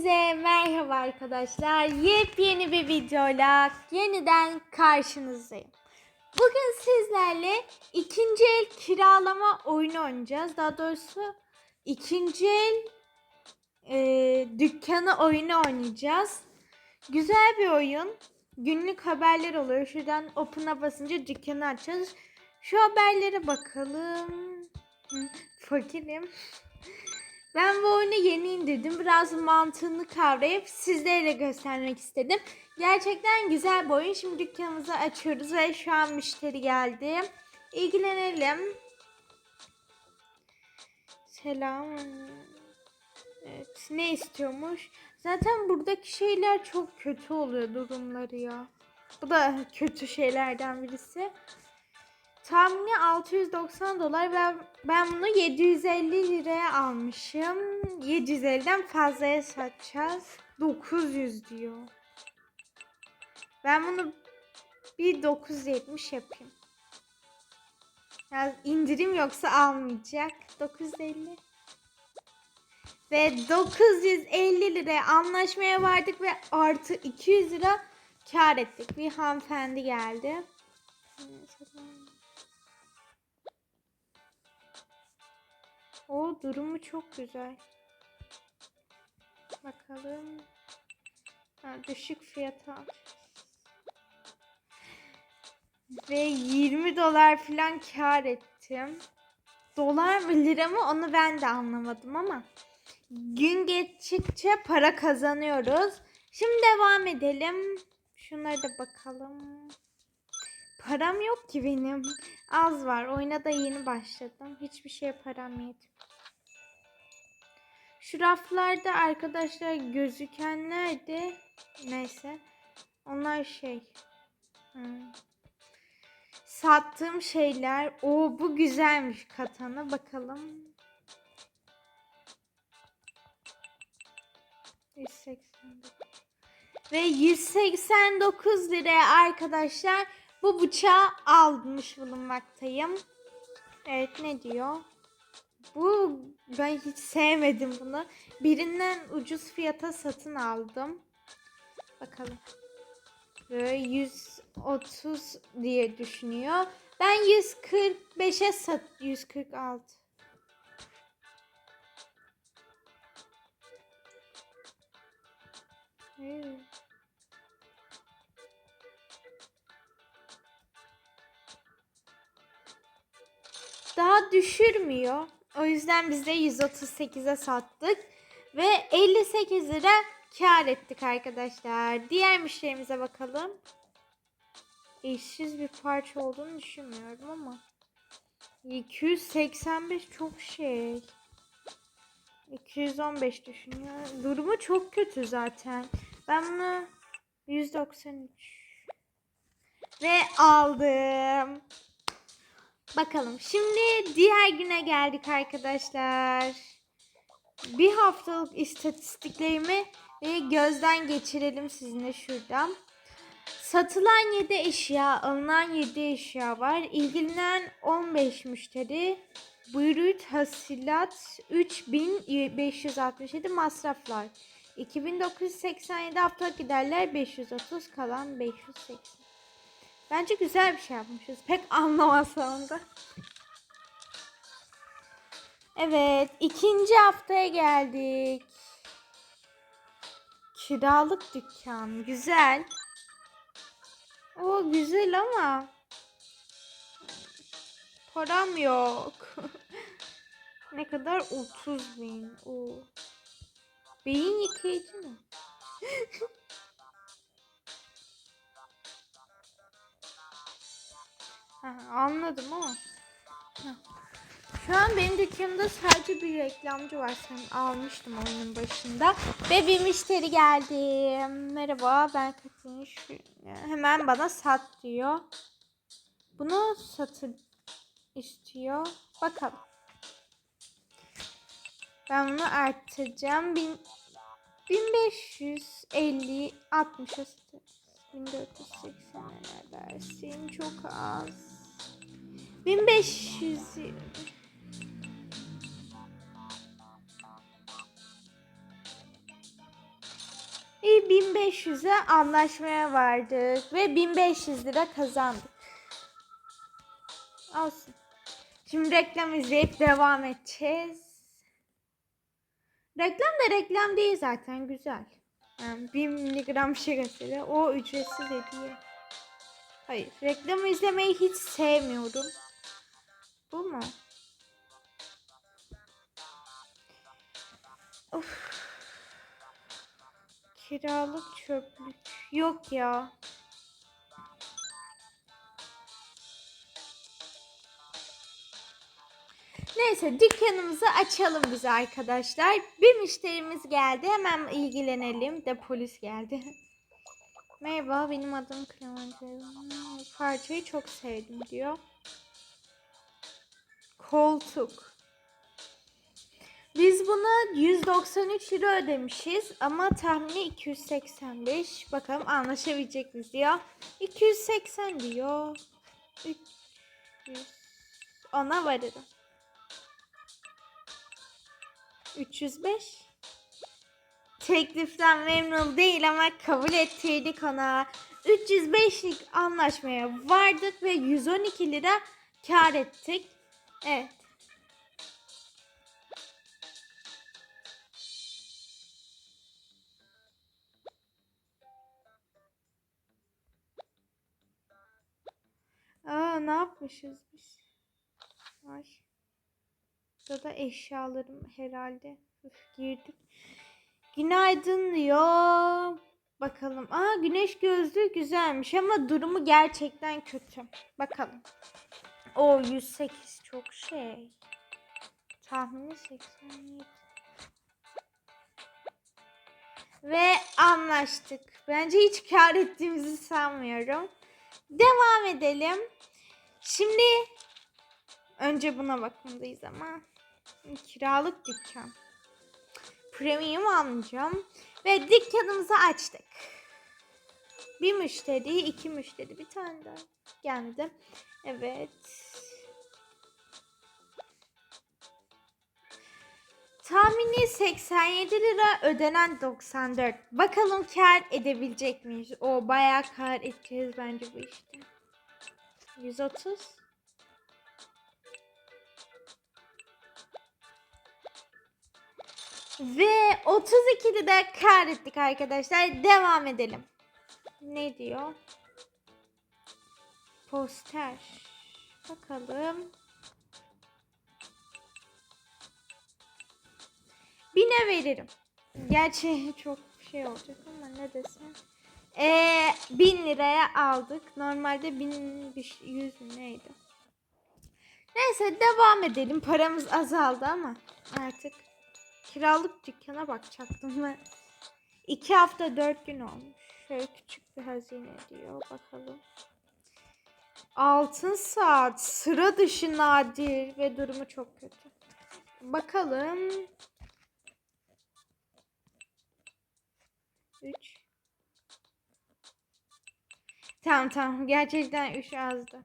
Hepinize merhaba arkadaşlar. Yepyeni bir videoyla yeniden karşınızdayım. Bugün sizlerle ikinci el kiralama oyunu oynayacağız. Daha doğrusu ikinci el e, dükkanı oyunu oynayacağız. Güzel bir oyun. Günlük haberler oluyor. Şuradan open'a basınca dükkanı açacağız. Şu haberlere bakalım. Fakirim. Ben bu oyunu yeni indirdim. Biraz mantığını kavrayıp sizlere göstermek istedim. Gerçekten güzel bir oyun. Şimdi dükkanımızı açıyoruz ve şu an müşteri geldi. İlgilenelim. Selam. Evet, ne istiyormuş? Zaten buradaki şeyler çok kötü oluyor durumları ya. Bu da kötü şeylerden birisi. Tahmini 690 dolar ve ben bunu 750 liraya almışım. 750'den fazlaya satacağız. 900 diyor. Ben bunu bir 970 yapayım. Ya indirim yoksa almayacak. 950. Ve 950 liraya anlaşmaya vardık ve artı 200 lira kar ettik. Bir hanımefendi geldi. O durumu çok güzel. Bakalım. Ha, düşük fiyata. Ve 20 dolar falan kar ettim. Dolar mı lira mı onu ben de anlamadım ama. Gün geçtikçe para kazanıyoruz. Şimdi devam edelim. Şunlara da bakalım. Param yok ki benim. Az var. Oyuna da yeni başladım. Hiçbir şeye param yetmiyor. Şu raflarda arkadaşlar gözükenler de neyse. Onlar şey. Hmm. Sattığım şeyler. O bu güzelmiş katana. Bakalım. 189. Ve 189 liraya arkadaşlar bu bıçağı almış bulunmaktayım. Evet ne diyor? Bu ben hiç sevmedim bunu. Birinden ucuz fiyata satın aldım. Bakalım. Böyle 130 diye düşünüyor. Ben 145'e sat 146. Evet. Daha düşürmüyor. O yüzden biz de 138'e sattık. Ve 58 lira kar ettik arkadaşlar. Diğer müşterimize bakalım. Eşsiz bir parça olduğunu düşünmüyorum ama. 285 çok şey. 215 düşünüyor. Durumu çok kötü zaten. Ben bunu 193 ve aldım. Bakalım. Şimdi diğer güne geldik arkadaşlar. Bir haftalık istatistiklerimi e, gözden geçirelim sizinle şuradan. Satılan 7 eşya, alınan 7 eşya var. İlgilenen 15 müşteri. Buyurut hasilat 3567 masraflar. 2987 haftalık giderler 530 kalan 580. Bence güzel bir şey yapmışız. Pek anlamasam da. Evet, ikinci haftaya geldik. Kiralık dükkan. Güzel. O güzel ama param yok. ne kadar? 30 bin. Oo. Beyin yıkayıcı mı? Ha, anladım ama. Ha. Şu an benim dükkanımda sadece bir reklamcı var. Sen almıştım oyunun başında. Ve bir müşteri geldi. Merhaba ben Katin. Şu, hemen bana sat diyor. Bunu satır istiyor. Bakalım. Ben bunu arttıracağım. Bin, 1550 60'a satacağım. 1480 ne dersin? Çok az. 1500 İyi 1500'e anlaşmaya vardık ve 1500 lira kazandık. Olsun. Şimdi reklam izleyip devam edeceğiz. Reklam da reklam değil zaten güzel. Yani 1 miligram şekerleri o ücretsiz hediye. Hayır reklamı izlemeyi hiç sevmiyorum. Bu mu? Of. Kiralık çöplük. Yok ya. Neyse dükkanımızı açalım biz arkadaşlar. Bir müşterimiz geldi. Hemen ilgilenelim. De polis geldi. Merhaba benim adım Clementine. Parçayı çok sevdim diyor. Koltuk. Biz buna 193 lira ödemişiz ama tahmini 285. Bakalım anlaşabilecek miyiz diyor. 280 diyor. 300. Ona varırım. 305. Tekliften memnun değil ama kabul ettirdik ona. 305'lik anlaşmaya vardık ve 112 lira kar ettik. Evet. Aa ne yapmışız biz? Ay. Burada da eşyalarım herhalde. Üf, girdim. Günaydın diyor. Bakalım. Aa güneş gözlüğü güzelmiş ama durumu gerçekten kötü. Bakalım. O 108 çok şey. Tahmini 87. Ve anlaştık. Bence hiç kar ettiğimizi sanmıyorum. Devam edelim. Şimdi önce buna bakmalıyız ama kiralık dükkan. Premium almayacağım. Ve dükkanımızı açtık. Bir müşteri, iki müşteri, bir tane daha geldi. Evet. Tahmini 87 lira ödenen 94. Bakalım kar edebilecek miyiz? O bayağı kar edeceğiz bence bu işte. 130. Ve 32'de de kar ettik arkadaşlar. Devam edelim. Ne diyor? Poster. Bakalım. Bine veririm. Gerçi çok şey olacak ama ne desem. Ee, bin liraya aldık. Normalde bin bir- yüz mü neydi? Neyse devam edelim. Paramız azaldı ama artık kiralık dükkana bakacaktım ben. İki hafta dört gün olmuş. Şöyle küçük bir hazine diyor. Bakalım. Altın saat sıra dışı nadir ve durumu çok kötü. Bakalım. 3 Tamam tamam. Gerçekten 3 azdı.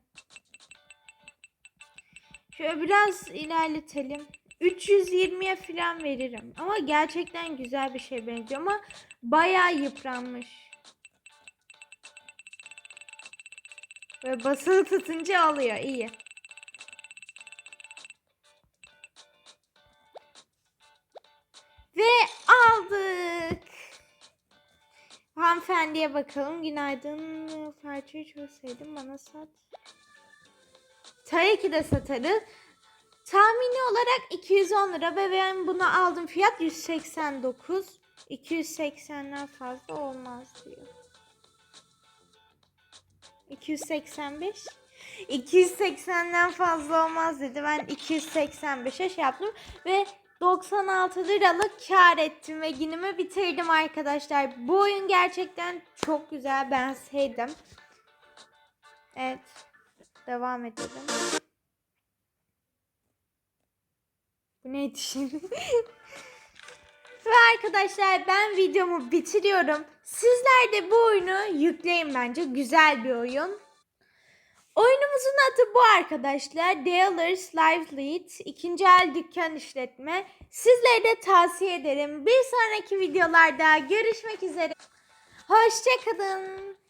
Şöyle biraz ilerletelim. 320'ye falan veririm. Ama gerçekten güzel bir şey benziyor ama bayağı yıpranmış. Ve basılı tutunca alıyor. iyi. Ve aldık. Hanımefendiye bakalım. Günaydın. Parçayı çok sevdim. Bana sat. Tabii ki de satarız. Tahmini olarak 210 lira ve ben bunu aldım. Fiyat 189. 280'den fazla olmaz diyor. 285. 280'den fazla olmaz dedi. Ben 285'e şey yaptım ve 96 liralık kar ettim ve günümü bitirdim arkadaşlar. Bu oyun gerçekten çok güzel. Ben sevdim. Evet. Devam edelim. Bu neydi şimdi? Ve arkadaşlar ben videomu bitiriyorum. Sizler de bu oyunu yükleyin bence. Güzel bir oyun. Oyunumuzun adı bu arkadaşlar. Dealers Lively. ikinci el dükkan işletme. Sizlere de tavsiye ederim. Bir sonraki videolarda görüşmek üzere. Hoşçakalın.